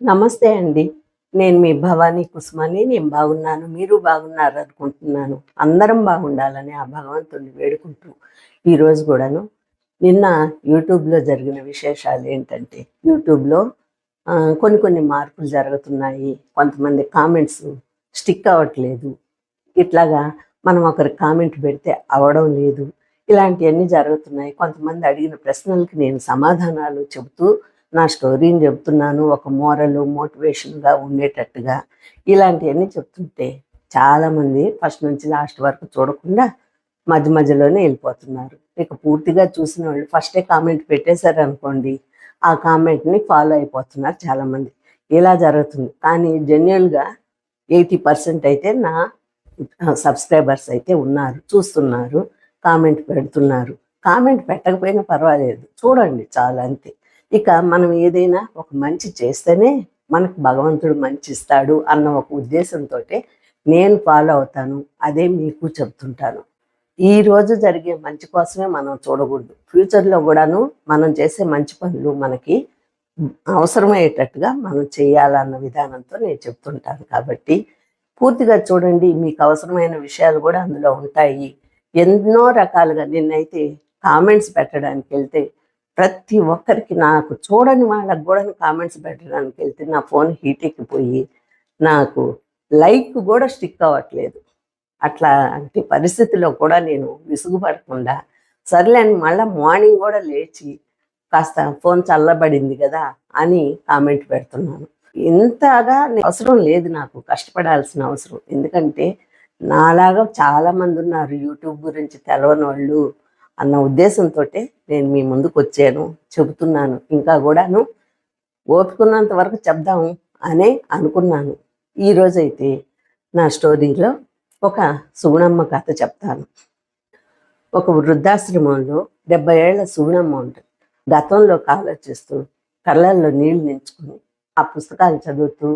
నమస్తే అండి. నేను మీ భవానీ కుసుమని నేను బాగున్నాను మీరు బాగున్నారు అనుకుంటున్నాను అందరం బాగుండాలని ఆ భగవంతుడిని వేడుకుంటూ ఈరోజు కూడాను నిన్న యూట్యూబ్లో జరిగిన విశేషాలు ఏంటంటే యూట్యూబ్లో కొన్ని కొన్ని మార్పులు జరుగుతున్నాయి. కొంతమంది కామెంట్స్ స్టిక్ అవ్వట్లేదు. ఇట్లాగా మనం ఒకరి కామెంట్ పెడితే అవడం లేదు. ఇలాంటివన్నీ జరుగుతున్నాయి. కొంతమంది అడిగిన ప్రశ్నలకి నేను సమాధానాలు చెబుతూ నా స్టోరీని చెప్తున్నాను ఒక మోరల్ మోటివేషన్గా ఉండేటట్టుగా. ఇలాంటివన్నీ చెప్తుంటే చాలామంది ఫస్ట్ నుంచి లాస్ట్ వరకు చూడకుండా మధ్య మధ్యలోనే వెళ్ళిపోతున్నారు. ఇక పూర్తిగా చూసిన వాళ్ళు ఫస్టే కామెంట్ పెట్టేశారు అనుకోండి ఆ కామెంట్ని ఫాలో అయిపోతున్నారు చాలామంది. ఇలా జరుగుతుంది. కానీ జెన్యున్గా ఎయిటీ పర్సెంట్ అయితే నా సబ్స్క్రైబర్స్ అయితే ఉన్నారు చూస్తున్నారు కామెంట్ పెడుతున్నారు. కామెంట్ పెట్టకపోయినా పర్వాలేదు. చూడండి చాలా అంతే ఇక మనం ఏదైనా ఒక మంచి చేస్తేనే మనకు భగవంతుడు మంచి ఇస్తాడు అన్న ఒక ఉద్దేశంతో నేను ఫాలో అవుతాను అదే మీకు చెప్తుంటాను. ఈ రోజు జరిగే మంచి కోసమే మనం చూడకూడదు. ఫ్యూచర్లో కూడాను మనం చేసే మంచి పనులు మనకి అవసరమయ్యేటట్టుగా మనం చేయాలన్న విధానంతో నేను చెప్తుంటాను. కాబట్టి పూర్తిగా చూడండి మీకు అవసరమైన విషయాలు కూడా అందులో ఉంటాయి. ఎన్నో రకాలుగా నిన్నైతే కామెంట్స్ పెట్టడానికి వెళ్తే ప్రతి ఒక్కరికి నాకు చూడని వాళ్ళకి కూడా కామెంట్స్ పెట్టడానికి వెళ్తే నా ఫోన్ హీట్ ఎక్కిపోయి నాకు లైక్ కూడా స్టిక్ అవ్వట్లేదు. అట్లాంటి పరిస్థితిలో కూడా నేను విసుగుపడకుండా సర్లే అని మళ్ళీ మార్నింగ్ కూడా లేచి కాస్త ఫోన్ చల్లబడింది కదా అని కామెంట్ పెడుతున్నాను. ఇంతగా అవసరం లేదు నాకు కష్టపడాల్సిన అవసరం. ఎందుకంటే నాలాగా చాలా మంది ఉన్నారు యూట్యూబ్ గురించి తెలవని వాళ్ళు అన్న ఉద్దేశంతో నేను మీ ముందుకు వచ్చాను చెబుతున్నాను. ఇంకా కూడాను ఓపుకున్నంత వరకు చెప్దాము అనే అనుకున్నాను. ఈరోజైతే నా స్టోరీలో ఒక సుగుణమ్మ కథ చెప్తాను. ఒక వృద్ధాశ్రమంలో డెబ్బై ఏళ్ళ సుగుణమ్మ ఉంటుంది. గతంలో ఆలోచిస్తూ కళ్ళల్లో నీళ్ళు నించుకుని ఆ పుస్తకాలు చదువుతూ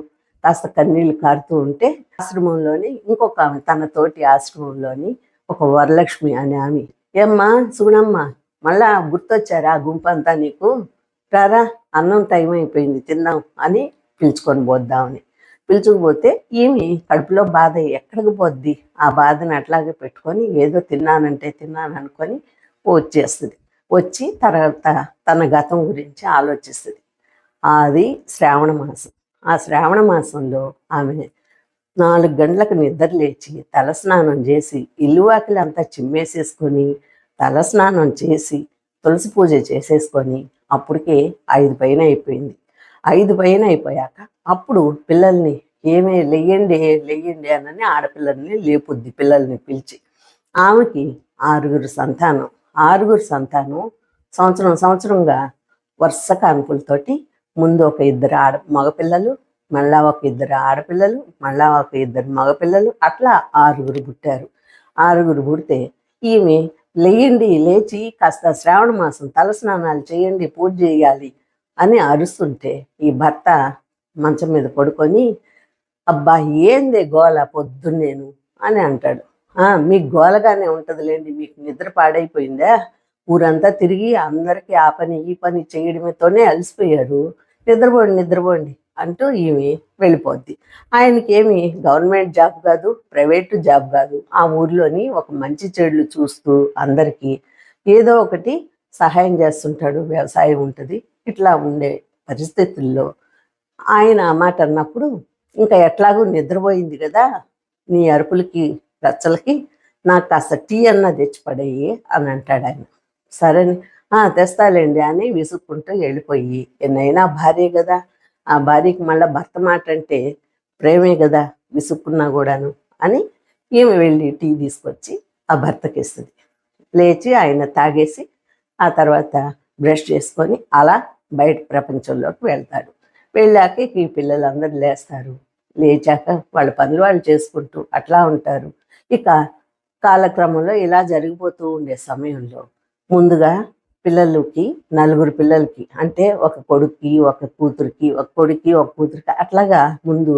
కాస్త కన్నీళ్ళు కారుతూ ఉంటే ఆశ్రమంలోని ఇంకొక ఆమె తన తోటి ఆశ్రమంలోని ఒక వరలక్ష్మి అనే ఆమె ఏమ్మా సుగుణమ్మ మళ్ళా గుర్తొచ్చారా ఆ అంతా నీకు? రారా అన్నం టైం అయిపోయింది తిందాం అని పిలుచుకొని పోద్దామని. పిలుచుకుపోతే ఈమె కడుపులో బాధ ఎక్కడికి పోద్ది? ఆ బాధను అట్లాగే పెట్టుకొని ఏదో తిన్నానంటే తిన్నాను అనుకొని వచ్చేస్తుంది. వచ్చి తర్వాత తన గతం గురించి ఆలోచిస్తుంది. అది శ్రావణ మాసం. ఆ శ్రావణ మాసంలో ఆమె నాలుగు గంటలకు నిద్ర లేచి తలస్నానం చేసి ఇల్లువాకిలి అంతా చిమ్మేసేసుకొని తలస్నానం చేసి తులసి పూజ చేసేసుకొని అప్పటికే ఐదు పైన అయిపోయింది. ఐదు పైన అయిపోయాక అప్పుడు పిల్లల్ని ఏమే లెయ్యండి లెయ్యండి అనని ఆడపిల్లల్ని లేపుద్ది పిల్లల్ని పిలిచి. ఆమెకి ఆరుగురు సంతానం. ఆరుగురు సంతానం సంవత్సరం సంవత్సరంగా వరుస కాన్పులతోటి ముందు ఒక ఇద్దరు ఆడ మగపిల్లలు మళ్ళా ఒక ఇద్దరు ఆడపిల్లలు మళ్ళా ఒక ఇద్దరు మగపిల్లలు అట్లా ఆరుగురు పుట్టారు. ఆరుగురు పుడితే ఈమె లేయండి లేచి కాస్త శ్రావణ మాసం తలస్నానాలు చేయండి పూజ చేయాలి అని అరుస్తుంటే ఈ భర్త మంచం మీద పడుకొని అబ్బా ఏంది గోల పొద్దున్నేను అని అంటాడు. "ఆ, మీకు గోలగానే ఉంటుందిలేండి మీకు నిద్ర పాడైపోయిందా? ఊరంతా తిరిగి అందరికీ ఆ పని ఈ పని చేయడమేతోనే అలసిపోయారు. నిద్రపోండి నిద్రపోండి. అంటూ ఈమె వెళ్ళిపోద్ది. ఆయనకేమి గవర్నమెంట్ జాబ్ కాదు ప్రైవేటు జాబ్ కాదు. ఆ ఊర్లోని ఒక మంచి చెడులు చూస్తూ అందరికీ ఏదో ఒకటి సహాయం చేస్తుంటాడు వ్యవసాయం ఉంటుంది. ఇట్లా ఉండే పరిస్థితుల్లో ఆయన ఆ మాట అన్నప్పుడు ఇంకా ఎట్లాగూ నిద్రపోయింది కదా నీ అరుపులకి రచ్చలకి నాకు కాస్త టీ అన్న తెచ్చిపడేయి అని అంటాడు ఆయన. సరే తెస్తాలేండి అని విసుక్కుంటూ వెళ్ళిపోయి ఎన్నైనా భార్య కదా ఆ భార్యకి మళ్ళీ భర్త మాట అంటే ప్రేమే కదా విసుక్కున్నా కూడాను అని ఈమె వెళ్ళి టీ తీసుకొచ్చి ఆ భర్తకి ఇస్తుంది. లేచి ఆయన తాగేసి ఆ తర్వాత బ్రష్ చేసుకొని అలా బయట ప్రపంచంలోకి వెళ్తాడు. వెళ్ళాక ఈ పిల్లలందరూ లేస్తారు. లేచాక వాళ్ళ పనులు వాళ్ళు చేసుకుంటూ అట్లా ఉంటారు. ఇక కాలక్రమంలో ఇలా జరిగిపోతూ ఉండే సమయంలో ముందుగా పిల్లలకి నలుగురు పిల్లలకి అంటే ఒక కొడుక్కి ఒక కూతురికి ఒక కొడుక్కి ఒక కూతురికి అట్లాగా ముందు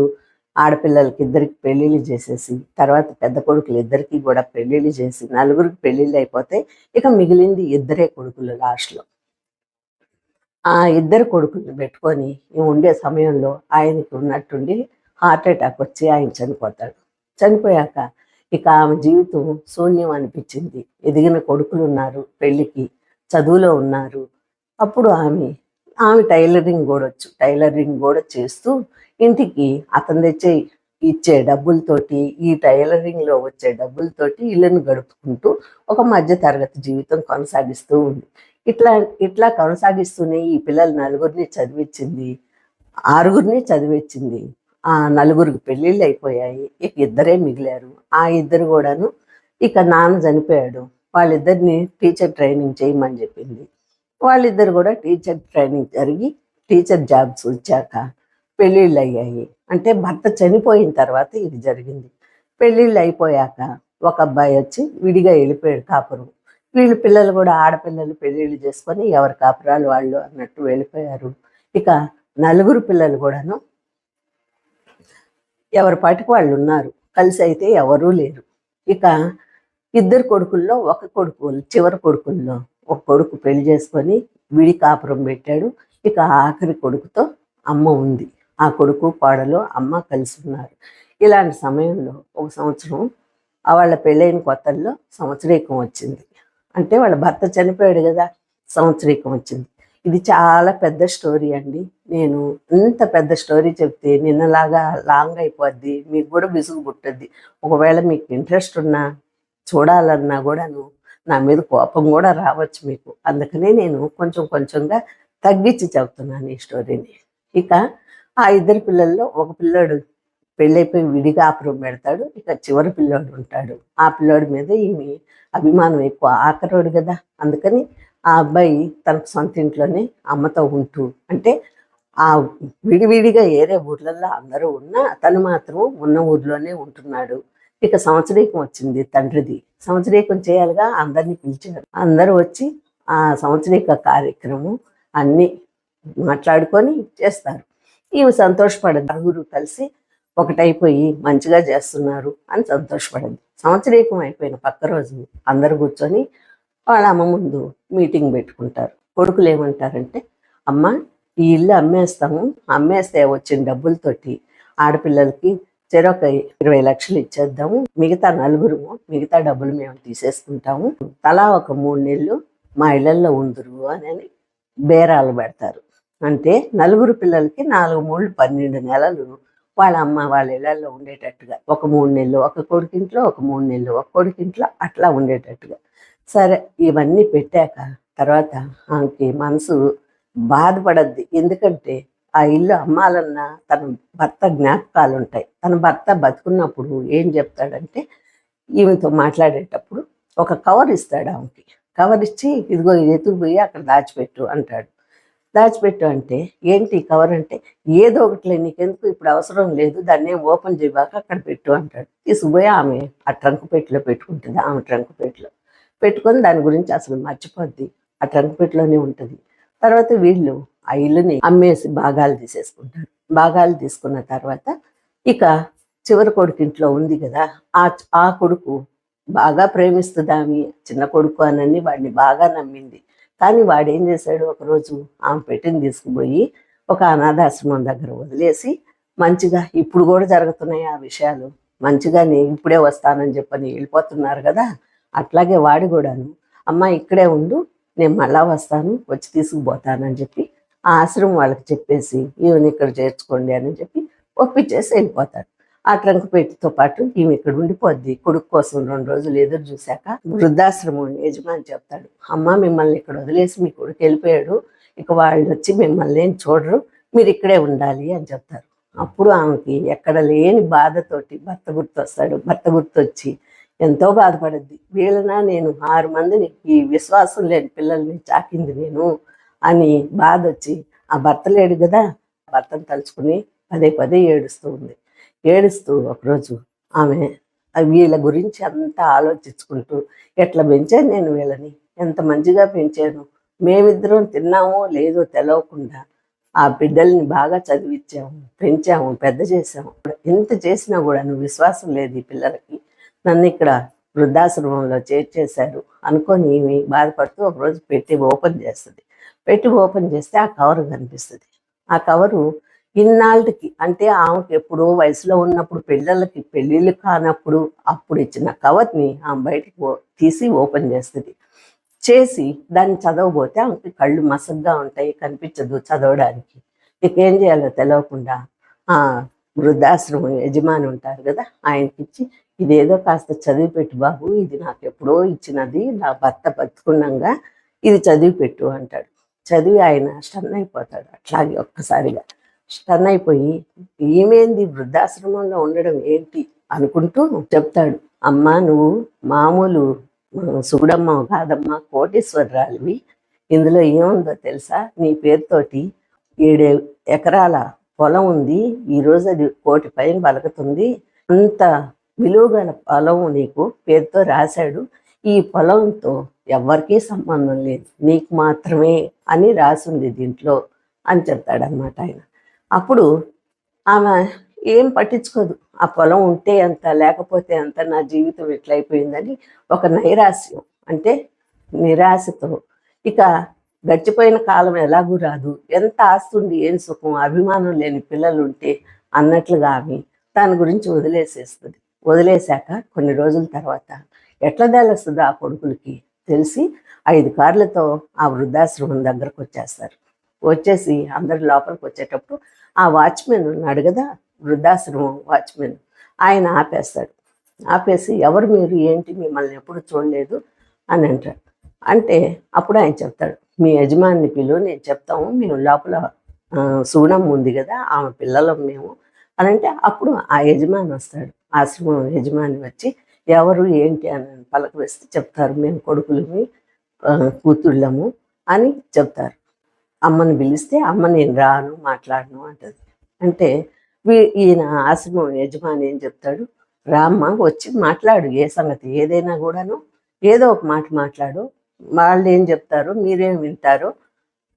ఆడపిల్లలకి ఇద్దరికి పెళ్ళిళ్ళు చేసేసి తర్వాత పెద్ద కొడుకులు ఇద్దరికి కూడా పెళ్ళిళ్ళు చేసి నలుగురికి పెళ్ళిళ్ళు అయిపోతే ఇక మిగిలింది ఇద్దరే కొడుకులు లాస్ట్లో. ఆ ఇద్దరు కొడుకుల్ని పెట్టుకొని ఉండే సమయంలో ఆయనకి ఉన్నట్టుండి హార్ట్ అటాక్ వచ్చి ఆయన చనిపోతాడు. చనిపోయాక ఇక ఆమె జీవితం శూన్యం అనిపించింది. ఎదిగిన కొడుకులు ఉన్నారు పెళ్ళికి. చదువులో ఉన్నారు. అప్పుడు ఆమె ఆమె టైలరింగ్ కూడా వచ్చు టైలరింగ్ కూడా చేస్తూ ఇంటికి అతను తెచ్చే ఇచ్చే డబ్బులతోటి ఈ టైలరింగ్లో వచ్చే డబ్బులతోటి ఇళ్ళను గడుపుకుంటూ ఒక మధ్య తరగతి జీవితం కొనసాగిస్తూ ఉంది. ఇట్లా ఇట్లా కొనసాగిస్తూనే ఈ పిల్లలు నలుగురిని చదివించింది ఆరుగురిని చదివించింది ఆ నలుగురికి పెళ్ళిళ్ళు అయిపోయాయి ఇక ఇద్దరే మిగిలారు. ఆ ఇద్దరు కూడాను ఇక నాన్న చనిపోయాడు. వాళ్ళిద్దరిని టీచర్ ట్రైనింగ్ చేయమని చెప్పింది. వాళ్ళిద్దరు కూడా టీచర్ ట్రైనింగ్ జరిగి టీచర్ జాబ్స్ వచ్చాక పెళ్ళిళ్ళు అయ్యాయి. అంటే భర్త చనిపోయిన తర్వాత ఇది జరిగింది. పెళ్ళిళ్ళు అయిపోయాక ఒక అబ్బాయి వచ్చి విడిగా వెళ్ళిపోయాడు కాపురం. వీళ్ళు పిల్లలు కూడా ఆడపిల్లలు పెళ్ళిళ్ళు చేసుకొని ఎవరి కాపురాలు వాళ్ళు అన్నట్టు వెళ్ళిపోయారు. ఇక నలుగురు పిల్లలు కూడాను ఎవరి పాటికి వాళ్ళు ఉన్నారు. కలిసి అయితే ఎవరూ లేరు. ఇక ఇద్దరు కొడుకుల్లో ఒక కొడుకు చివరి కొడుకుల్లో ఒక కొడుకు పెళ్ళి చేసుకొని విడి కాపురం పెట్టాడు. ఇక ఆఖరి కొడుకుతో అమ్మ ఉంది. ఆ కొడుకు కోడలు అమ్మ కలిసి ఉన్నారు. ఇలాంటి సమయంలో ఒక సంవత్సరం వాళ్ళ పెళ్ళైన కొత్తల్లో సంవత్సరీకం వచ్చింది. అంటే వాళ్ళ భర్త చనిపోయాడు కదా సంవత్సరీకం వచ్చింది. ఇది చాలా పెద్ద స్టోరీ అండి. నేను ఇంత పెద్ద స్టోరీ చెప్తే నిన్నలాగా లాంగ్ అయిపోద్ది మీకు కూడా విసుగు పుట్టద్ది. ఒకవేళ మీకు ఇంట్రెస్ట్ ఉన్నా చూడాలన్నా కూడాను నా మీద కోపం కూడా రావచ్చు మీకు. అందుకనే నేను కొంచెం కొంచెంగా తగ్గించి చెప్తున్నాను ఈ స్టోరీని. ఇక ఆ ఇద్దరు పిల్లల్లో ఒక పిల్లోడు పెళ్ళైపోయి విడిగా ఆపురం పెడతాడు. ఇక చివరి పిల్లోడు ఉంటాడు. ఆ పిల్లోడి మీద ఈమె అభిమానం ఎక్కువ. ఆఖరోడు కదా. అందుకని ఆ అబ్బాయి తన సొంత ఇంట్లోనే అమ్మతో ఉంటూ అంటే ఆ విడివిడిగా ఏరే ఊర్లలో అందరూ ఉన్నా తను మాత్రం ఉన్న ఊర్లోనే ఉంటున్నాడు. ఇక సంవత్సరీకం వచ్చింది తండ్రిది. సంవత్సరీకం చేయాలిగా అందరినీ పిలిచారు అందరూ వచ్చి ఆ సంవత్సరీక కార్యక్రమం అన్నీ మాట్లాడుకొని చేస్తారు. ఈమె సంతోషపడదు. నలుగురు కలిసి ఒకటైపోయి మంచిగా చేస్తున్నారు అని సంతోషపడింది. సంవత్సరీకం అయిపోయిన పక్క రోజు అందరు కూర్చొని వాళ్ళ అమ్మ ముందు మీటింగ్ పెట్టుకుంటారు. కొడుకులు ఏమంటారంటే అమ్మ ఈ ఇల్లు అమ్మేస్తాము. అమ్మేస్తే వచ్చిన డబ్బులతోటి ఆడపిల్లలకి చెరొక ఇరవై లక్షలు ఇచ్చేద్దాము. మిగతా నలుగురు మిగతా డబ్బులు మేము తీసేసుకుంటాము. తలా ఒక మూడు నెలలు మా ఇళ్ళల్లో ఉందరు అని బేరాలు పెడతారు. అంటే నలుగురు పిల్లలకి నాలుగు మూడు పన్నెండు నెలలు వాళ్ళ అమ్మ వాళ్ళ ఇళ్ళల్లో ఉండేటట్టుగా. ఒక మూడు నెలలు ఒక కొడుకింట్లో ఒక మూడు నెలలు ఒక కొడుకింట్లో అట్లా ఉండేటట్టుగా. సరే ఇవన్నీ పెట్టాక తర్వాత ఆమెకి మనసు బాధపడద్ది. ఎందుకంటే ఆ ఇల్లు అమ్మాలన్న తన భర్త జ్ఞాపకాలు ఉంటాయి తన భర్త బతుకున్నప్పుడు ఏం చెప్తాడంటే ఈమెతో మాట్లాడేటప్పుడు ఒక కవర్ ఇస్తాడు ఆమెకి. కవర్ ఇచ్చి ఇదిగో ఇది ఎత్తుకుపోయి అక్కడ దాచిపెట్టు అంటాడు. దాచిపెట్టు అంటే ఏంటి కవర్ అంటే ఏదో ఒకటిలే నీకెందుకు ఇప్పుడు అవసరం లేదు దాన్ని ఓపెన్ చేయబాక అక్కడ పెట్టు అంటాడు. తీసుకుపోయి ఆమె ఆ ట్రంక్ పెట్టిలో పెట్టుకుంటుంది ఆమె ట్రంక్ పెట్టిలో పెట్టుకొని దాని గురించి అసలు మర్చిపోద్ది. ఆ ట్రంక్ పెట్టిలోనే ఉంటుంది. తర్వాత వీళ్ళు ఆ ఇల్లుని అమ్మేసి భాగాలు తీసేసుకుంటారు. భాగాలు తీసుకున్న తర్వాత ఇక చివరి కొడుకు ఇంట్లో ఉంది కదా ఆ ఆ కొడుకు బాగా ప్రేమిస్తుంది ఆమె చిన్న కొడుకు అనని వాడిని బాగా నమ్మింది. కానీ వాడు ఏం చేశాడు ఒకరోజు ఆమె పెట్టిన తీసుకుపోయి ఒక అనాథాశ్రమం దగ్గర వదిలేసి మంచిగా ఇప్పుడు కూడా జరుగుతున్నాయి ఆ విషయాలు మంచిగా నేను ఇప్పుడే వస్తానని చెప్పని వెళ్ళిపోతున్నారు కదా అట్లాగే వాడు కూడాను అమ్మ ఇక్కడే ఉండు నేను మళ్ళా వస్తాను వచ్చి తీసుకుపోతానని చెప్పి ఆ ఆశ్రమం వాళ్ళకి చెప్పేసి ఈమెను ఇక్కడ చేర్చుకోండి అని చెప్పి ఒప్పించేసి వెళ్ళిపోతాడు. ఆ ట్రంక్ పెట్టితో పాటు ఈమె ఇక్కడ ఉండిపోద్ది. కొడుకు కోసం రెండు రోజులు ఎదురు చూశాక వృద్ధాశ్రమం యజమాని చెప్తాడు అమ్మ మిమ్మల్ని ఇక్కడ వదిలేసి మీ కొడుకు వెళ్ళిపోయాడు. ఇక వాళ్ళు వచ్చి మిమ్మల్ని ఏం చూడరు. మీరు ఇక్కడే ఉండాలి అని చెప్తారు. అప్పుడు ఆమెకి ఎక్కడ లేని బాధతోటి భర్త గుర్తొస్తాడు. భర్త గుర్తొచ్చి ఎంతో బాధపడద్ది. వీళ్ళనా నేను? ఆరు మందిని ఈ విశ్వాసం లేని పిల్లల్ని చాకింది నేను. అని బాధ వచ్చి ఆ భర్త లేడు కదా! భర్తను తలుచుకుని పదే పదే ఏడుస్తూ ఉంది. ఏడుస్తూ ఒకరోజు ఆమె వీళ్ళ గురించి అంతా ఆలోచించుకుంటూ ఎట్లా పెంచాను నేను వీళ్ళని? ఎంత మంచిగా పెంచాను? మేమిద్దరం తిన్నామో లేదో తెలవకుండా ఆ బిడ్డల్ని బాగా చదివించాము పెంచాము పెద్ద చేసాము ఎంత చేసినా కూడా నువ్వు విశ్వాసం లేదు ఈ పిల్లలకి. నన్ను ఇక్కడ వృద్ధాశ్రమంలో చేర్చేశారు అనుకొని బాధపడుతూ ఒకరోజు పెట్టి ఓపెన్ చేస్తుంది. పెట్టి ఓపెన్ చేస్తే ఆ కవర్ కనిపిస్తుంది. ఆ కవరు ఇన్నాళ్ళకి అంటే ఆమెకి ఎప్పుడో వయసులో ఉన్నప్పుడు పిల్లలకి పెళ్ళిళ్ళు కానప్పుడు అప్పుడు ఇచ్చిన కవర్ని ఆమె బయటకు ఓ- తీసి ఓపెన్ చేస్తుంది. చేసి దాన్ని చదవబోతే ఆమెకి కళ్ళు మసగ్గా ఉంటాయి కనిపించదు చదవడానికి. ఇంకేం చేయాలో తెలియకుండా ఆ వృద్ధాశ్రమం యజమాని ఉంటారు కదా ఆయనకి ఇచ్చి ఇదేదో కాస్త చదివి పెట్టు బాబు ఇది నాకు ఎప్పుడో ఇచ్చినది నా భర్త బతుకున్నాగా ఇది చదివి పెట్టు అంటాడు. చదివి ఆయన స్టన్ అయిపోతాడు అట్లాగే ఒక్కసారిగా. స్టన్ అయిపోయి ఏమేంది? వృద్ధాశ్రమంలో ఉండడం ఏంటి? అనుకుంటూ చెప్తాడు. అమ్మా నువ్వు మామూలు సుగుడమ్మ కాదమ్మ కోటేశ్వరరాలివి. ఇందులో ఏముందో తెలుసా? నీ పేరుతోటి ఏడు ఎకరాల పొలం ఉంది. ఈ రోజు అది కోటి పైన బలకుతుంది అంత విలువగల పొలం నీకు పేరుతో రాశాడు. ఈ పొలంతో ఎవరికీ సంబంధం లేదు. నీకు మాత్రమే అని రాసింది దీంట్లో అని చెప్తాడనమాట ఆయన. అప్పుడు ఆమె ఏం పట్టించుకోదు. ఆ పొలం ఉంటే అంత లేకపోతే అంత నా జీవితం ఎట్లయిపోయిందని ఒక నైరాశ్యం అంటే నిరాశతో. ఇక గడిచిపోయిన కాలం ఎలాగూ రాదు. ఎంత ఆస్తుంది ఏం సుఖం అభిమానం లేని పిల్లలు ఉంటే అన్నట్లుగా ఆమె దాని గురించి వదిలేసేస్తుంది. వదిలేశాక కొన్ని రోజుల తర్వాత ఎట్లా తెలుస్తుంది ఆ కొడుకులకి తెలిసి ఐదు కార్లతో ఆ వృద్ధాశ్రమం దగ్గరకు వచ్చేస్తారు. వచ్చేసి అందరు లోపలికి వచ్చేటప్పుడు ఆ వాచ్మెన్ ఉన్నాడు కదా వృద్ధాశ్రమం వాచ్మెన్. ఆయన ఆపేస్తాడు. ఆపేసి ఎవరు మీరు? ఏంటి? మిమ్మల్ని ఎప్పుడు చూడలేదు అని అంటాడు. అంటే అప్పుడు ఆయన చెప్తాడు మీ యజమాని పిలువ నేను చెప్తాము మేము లోపల సూనమ్మ ఉంది కదా ఆమె పిల్లలం మేము అని అంటే అప్పుడు ఆ యజమాని వస్తాడు. ఆశ్రమం యజమాని వచ్చి ఎవరు ఏంటి అని పలకరిస్తే చెప్తారు మేము కొడుకులమి కూతుళ్ళము అని చెప్తారు. అమ్మని పిలిస్తే అమ్మ నేను రాను మాట్లాడను అంటది. అంటే ఈయన ఆశ్రమం యజమాని ఏం చెప్తాడు? రామ్మ వచ్చి మాట్లాడు ఏ సంగతి? ఏదైనా కూడాను ఏదో ఒక మాట మాట్లాడు. వాళ్ళు ఏం చెప్తారు మీరేం వింటారో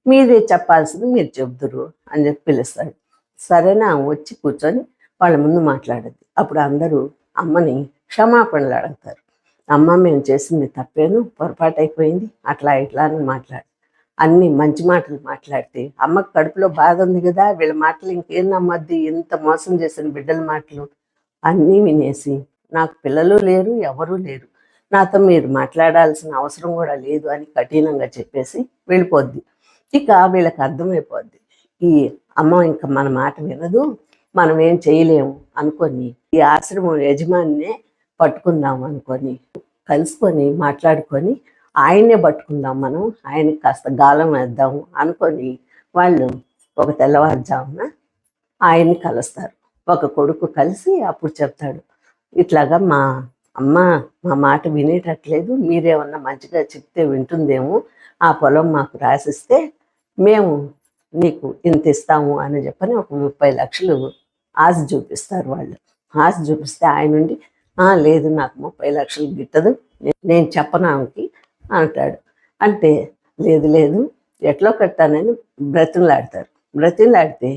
మీరే చెప్పాల్సింది మీరు చెబుతురు అని చెప్పి పిలుస్తాడు. సరేనా వచ్చి కూర్చొని వాళ్ళ ముందు మాట్లాడద్ది. అప్పుడు అందరూ అమ్మని క్షమాపణలు అడుగుతారు. అమ్మ మేము చేసింది తప్పేను పొరపాటు అయిపోయింది అట్లా ఇట్లా అని మాట్లాడు. అన్ని మంచి మాటలు మాట్లాడితే అమ్మకి కడుపులో బాధ ఉంది కదా వీళ్ళ మాటలు ఇంకేం నమ్మద్ది ఇంత మోసం చేసిన బిడ్డల మాటలు అన్నీ వినేసి నాకు పిల్లలు లేరు ఎవరూ లేరు. నాతో మీరు మాట్లాడాల్సిన అవసరం కూడా లేదు అని కఠినంగా చెప్పేసి వెళ్ళిపోద్ది. ఇక వీళ్ళకి అర్థమైపోద్ది. ఈ అమ్మ ఇంకా మన మాట వినదు మనం ఏం చేయలేము అనుకొని ఈ ఆశ్రమం యజమానినే పట్టుకుందాం అనుకొని కలుసుకొని మాట్లాడుకొని ఆయన్నే పట్టుకుందాం మనం ఆయనకి కాస్త గాలం వేద్దాం అనుకొని వాళ్ళు ఒక తెల్లవారుజామున ఆయన్ని కలుస్తారు. ఒక కొడుకు కలిసి అప్పుడు చెప్తాడు ఇట్లాగా మా అమ్మ మా మాట వినేటట్లేదు మీరేమన్నా మంచిగా చెప్తే వింటుందేమో ఆ పొలం మాకు రాసిస్తే మేము నీకు ఇంత ఇస్తాము అని చెప్పని ఒక ముప్పై లక్షలు ఆశ చూపిస్తారు వాళ్ళు. ఆశ చూపిస్తే ఆయన నుండి లేదు నాకు ముప్పై లక్షలు గిట్టదు నేను చెప్పను ఆమెకి అంటాడు. అంటే లేదు లేదు ఎట్లో కట్టానని బ్రతిలాడతారు బ్రతిలాడితే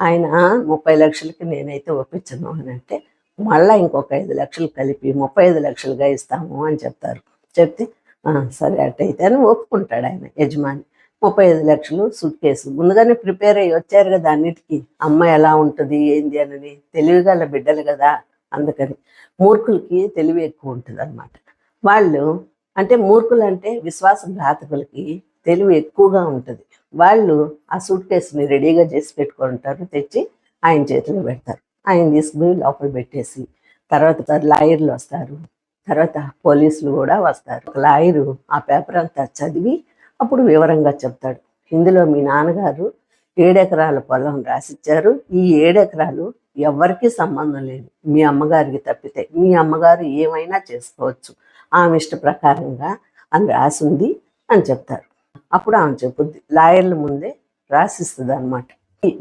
ఆయన ముప్పై లక్షలకి నేనైతే ఒప్పించను అని అంటే మళ్ళీ ఇంకొక ఐదు లక్షలు కలిపి ముప్పై ఐదు లక్షలుగా ఇస్తాము అని చెప్తారు. చెప్తే సరే అట్టయితే అని ఒప్పుకుంటాడు ఆయన యజమాని. ముప్పై ఐదు లక్షలు సూట్ కేసు. ముందుగానే ప్రిపేర్ అయ్యి వచ్చారు కదా అన్నిటికీ. అమ్మ ఎలా ఉంటుంది ఏంది అని. తెలివిగల బిడ్డలు కదా. అందుకని మూర్ఖులకి తెలివి ఎక్కువ ఉంటుంది అనమాట వాళ్ళు అంటే మూర్ఖులు అంటే విశ్వాసఘాతకులకి తెలివి ఎక్కువగా ఉంటుంది. వాళ్ళు ఆ సూట్ కేసుని రెడీగా చేసి పెట్టుకుంటారు తెచ్చి ఆయన చేతిలో పెడతారు. ఆయన తీసుకుని లోపల పెట్టేసి తర్వాత లాయర్లు వస్తారు. తర్వాత పోలీసులు కూడా వస్తారు. లాయరు ఆ పేపర్ అంతా చదివి అప్పుడు వివరంగా చెప్తాడు. ఇందులో మీ నాన్నగారు ఏడెకరాల పొలం రాసిచ్చారు. ఈ ఏడెకరాలు ఎవరికీ సంబంధం లేదు. మీ అమ్మగారికి తప్పితే మీ అమ్మగారు ఏమైనా చేసుకోవచ్చు. ఆమె ఇష్ట ప్రకారంగా అని రాసింది అని చెప్తారు. అప్పుడు ఆమె చెప్పుద్ది లాయర్ల ముందే రాసిస్తుంది అనమాట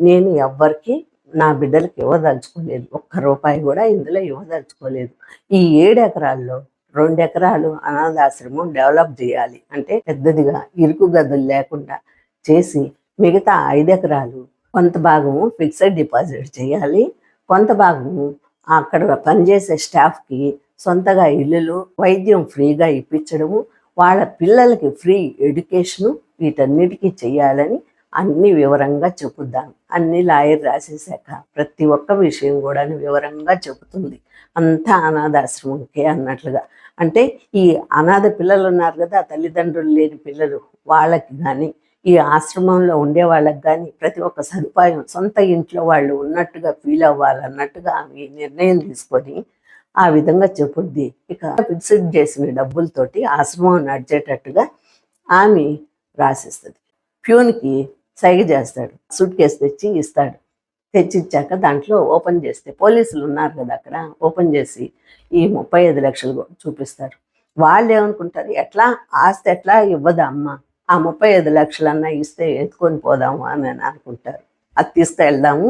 నేను ఎవ్వరికి నా బిడ్డలకి ఇవ్వదలుచుకోలేదు. ఒక్క రూపాయి కూడా ఇందులో ఇవ్వదలుచుకోలేదు. ఈ ఏడు ఎకరాల్లో రెండు ఎకరాలు అనాథాశ్రమం డెవలప్ చేయాలి అంటే పెద్దదిగా ఇరుకు గదులు లేకుండా చేసి మిగతా ఐదు ఎకరాలు కొంత భాగము ఫిక్స్డ్ డిపాజిట్ చేయాలి. కొంత భాగము అక్కడ పనిచేసే స్టాఫ్కి సొంతగా ఇల్లులు వైద్యం ఫ్రీగా ఇప్పించడము వాళ్ళ పిల్లలకి ఫ్రీ ఎడ్యుకేషను వీటన్నిటికీ చెయ్యాలని అన్ని వివరంగా చెబుద్దాం అన్ని లాయర్ రాసేసాక ప్రతి ఒక్క విషయం కూడా వివరంగా చెబుతుంది. అంతా అనాథాశ్రమంకే అన్నట్లుగా. అంటే ఈ అనాథ పిల్లలు ఉన్నారు కదా తల్లిదండ్రులు లేని పిల్లలు వాళ్ళకి కానీ ఈ ఆశ్రమంలో ఉండే వాళ్ళకి కానీ ప్రతి ఒక్క సదుపాయం సొంత ఇంట్లో వాళ్ళు ఉన్నట్టుగా ఫీల్ అవ్వాలన్నట్టుగా ఆమె నిర్ణయం తీసుకొని ఆ విధంగా చెప్పుద్ది. ఇక ఫిక్స్డ్ చేసిన డబ్బులతోటి ఆశ్రమం నడిచేటట్టుగా ఆమె రాసిస్తుంది. ప్యూన్కి సైగ చేస్తాడు. సూట్ కేసు తెచ్చి ఇస్తాడు. తెచ్చి ఇచ్చాక దాంట్లో ఓపెన్ చేస్తే పోలీసులు ఉన్నారు కదా అక్కడ ఓపెన్ చేసి ఈ ముప్పై ఐదు లక్షలు చూపిస్తారు. వాళ్ళు ఏమనుకుంటారు? ఎట్లా? ఆస్తి ఎట్లా ఇవ్వదు అమ్మ? ఆ ముప్పై ఐదు లక్షలన్నా ఇస్తే ఎత్తుకొని పోదాము అని అనుకుంటారు. అది తీసుకెళ్దాము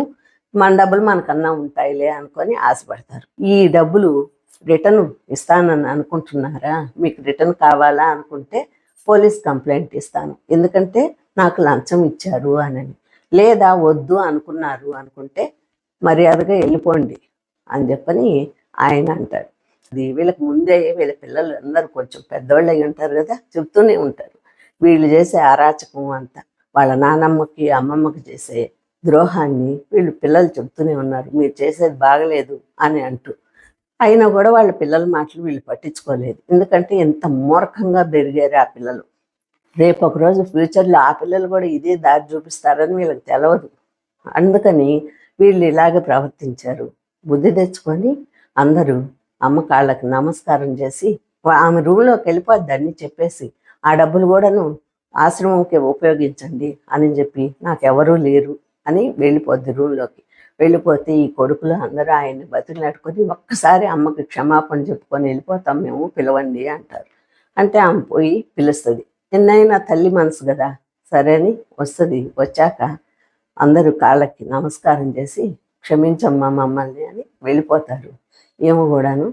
మన డబ్బులు మనకన్నా ఉంటాయిలే అనుకొని ఆశపడతారు. ఈ డబ్బులు రిటర్న్ ఇస్తానని అనుకుంటున్నారా? మీకు రిటర్న్ కావాలా అనుకుంటే పోలీస్ కంప్లైంట్ ఇస్తాను. ఎందుకంటే నాకు లంచం ఇచ్చారు అని లేదా వద్దు అనుకున్నారు అనుకుంటే మర్యాదగా వెళ్ళిపోండి అని చెప్పని ఆయన అంటాడు. అది వీళ్ళకి ముందే వీళ్ళ పిల్లలు అందరూ కొంచెం పెద్దవాళ్ళు అయి ఉంటారు కదా చెప్తూనే ఉంటారు. వీళ్ళు చేసే అరాచకం అంతా వాళ్ళ నానమ్మకి అమ్మమ్మకి చేసే ద్రోహాన్ని వీళ్ళు పిల్లలు చెబుతూనే ఉన్నారు. మీరు చేసేది బాగలేదు అని అంటూ. అయినా కూడా వాళ్ళ పిల్లల మాటలు వీళ్ళు పట్టించుకోలేదు. ఎందుకంటే ఎంత మూర్ఖంగా పెరిగారు ఆ పిల్లలు. రేపు ఒకరోజు ఫ్యూచర్లో ఆ పిల్లలు కూడా ఇదే దారి చూపిస్తారని వీళ్ళకి తెలవదు. అందుకని వీళ్ళు ఇలాగే ప్రవర్తించారు. బుద్ధి తెచ్చుకొని అందరూ అమ్మ కాళ్ళకి నమస్కారం చేసి ఆమె రూమ్లోకి వెళ్ళిపోద్దని చెప్పేసి ఆ డబ్బులు కూడాను ఆశ్రమంకి ఉపయోగించండి అని చెప్పి నాకెవరూ లేరు అని వెళ్ళిపోద్ది రూమ్లోకి. వెళ్ళిపోతే ఈ కొడుకులు అందరూ ఆయన్ని బతిలాడుకొని ఒక్కసారి అమ్మకి క్షమాపణ చెప్పుకొని వెళ్ళిపోతాం మేము పిలవండి అంటారు. అంటే ఆమె పోయి పిలుస్తుంది. నిన్నైనా తల్లి మనసు కదా సరే అని వస్తుంది. వచ్చాక అందరూ కాళ్ళకి నమస్కారం చేసి క్షమించమ్మా మమ్మల్ని అని వెళ్ళిపోతారు. ఏమో కూడాను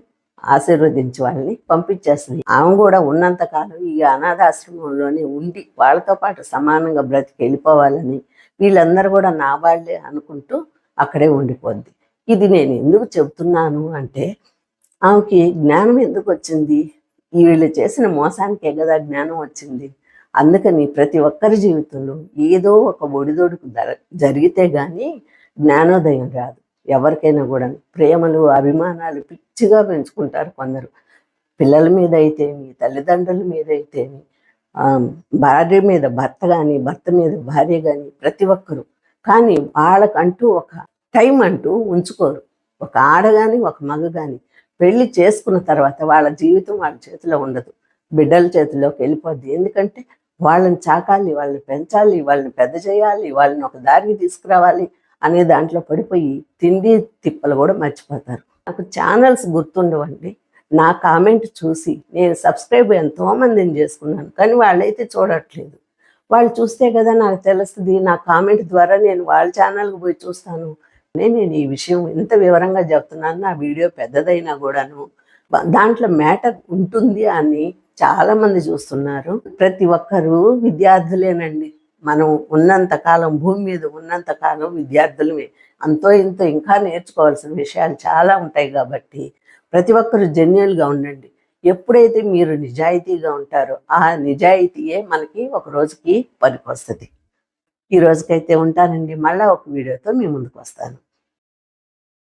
ఆశీర్వదించి వాళ్ళని పంపించేస్తుంది. ఆమె కూడా ఉన్నంతకాలం ఈ అనాథాశ్రమంలోనే ఉండి వాళ్ళతో పాటు సమానంగా బ్రతికి వెళ్ళిపోవాలని వీళ్ళందరూ కూడా నా వాళ్ళే అనుకుంటూ అక్కడే ఉండిపోద్ది. ఇది నేను ఎందుకు చెబుతున్నాను అంటే ఆమెకి జ్ఞానం ఎందుకు వచ్చింది? వీళ్ళు చేసిన మోసానికే కదా జ్ఞానం వచ్చింది. అందుకని ప్రతి ఒక్కరి జీవితంలో ఏదో ఒక ఒడిదొడుకు జరిగితే కానీ జ్ఞానోదయం రాదు. ఎవరికైనా కూడా ప్రేమలు అభిమానాలు పిచ్చిగా పెంచుకుంటారు కొందరు. పిల్లల మీద అయితేమి తల్లిదండ్రుల మీద అయితేమి భార్య మీద భర్త కానీ భర్త మీద భార్య కానీ ప్రతి ఒక్కరు. కానీ వాళ్ళకంటూ ఒక టైం అంటూ ఉంచుకోరు. ఒక ఆడ కానీ ఒక మగ కానీ పెళ్ళి చేసుకున్న తర్వాత వాళ్ళ జీవితం వాళ్ళ చేతిలో ఉండదు. బిడ్డల చేతిలోకి వెళ్ళిపోద్ది. ఎందుకంటే వాళ్ళని చాకాలి వాళ్ళని పెంచాలి వాళ్ళని పెద్ద చేయాలి వాళ్ళని ఒక దారికి తీసుకురావాలి. అనే దాంట్లో పడిపోయి తిండి తిప్పలు కూడా మర్చిపోతారు. నాకు ఛానల్స్ గుర్తుండవండి. నా కామెంట్ చూసి నేను సబ్స్క్రైబ్ ఎంతో మందిని చేసుకున్నాను కానీ వాళ్ళైతే చూడట్లేదు. వాళ్ళు చూస్తే కదా నాకు తెలుస్తుంది నా కామెంట్ ద్వారా నేను వాళ్ళ ఛానల్కి పోయి చూస్తాను. నేను ఈ విషయం ఎంత వివరంగా చెప్తున్నాను నా వీడియో పెద్దదైనా కూడాను. దాంట్లో మ్యాటర్ ఉంటుంది అని చాలామంది చూస్తున్నారు. ప్రతి ఒక్కరూ విద్యార్థులేనండి. మనం ఉన్నంత కాలం భూమి మీద ఉన్నంతకాలం విద్యార్థులమే. అంతో ఇంతో ఇంకా నేర్చుకోవాల్సిన విషయాలు చాలా ఉంటాయి కాబట్టి ప్రతి ఒక్కరు జెన్యున్గా ఉండండి. ఎప్పుడైతే మీరు నిజాయితీగా ఉంటారో ఆ నిజాయితీయే మనకి ఒక రోజుకి పనికొస్తుంది. ఈ రోజుకైతే ఉంటానండి. మళ్ళీ ఒక వీడియోతో మీ ముందుకు వస్తాను.